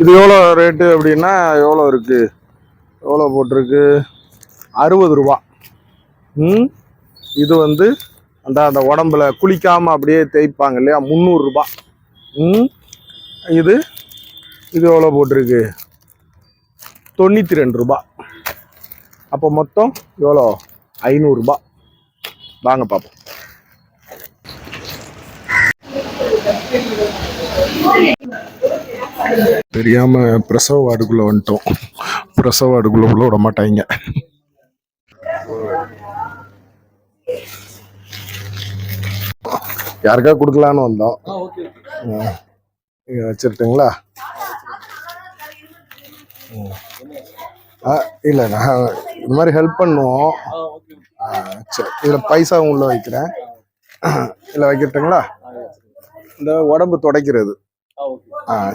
இது எவ்வளோ ரேட்டு அப்படின்னா எவ்வளோ இருக்கு? எவ்வளோ போட்டிருக்கு? அறுபது ரூபா. ம்? இது வந்து அந்த அந்த உடம்புல குளிக்காம அப்படியே தேய்ப்பாங்க இல்லையா? முந்நூறுரூபா ம்? இது இது எவ்வளோ போட்டிருக்கு? தொண்ணூற்றி ரெண்டு ரூபா. அப்போ மொத்தம் எவ்வளோ? ஐநூறுரூபா வாங்க பார்ப்போம் தெரியாம பிரசவ வார்டுக்குள்ள வந்துட்டோம். பிரசவ வார்டுக்குள்ள உள்ள விட மாட்டாங்க. யாருக்கா கொடுக்கலான்னு வந்தோம். வச்சிருட்டுங்களா. ஆ இல்லை நான் இந்த மாதிரி ஹெல்ப் பண்ணுவோம். சரி. இதில் பைசாவும் உள்ள வைக்கிறேன். இதில் வைக்கட்டுங்களா? இந்த உடம்பு துடைக்கிறது. ஆ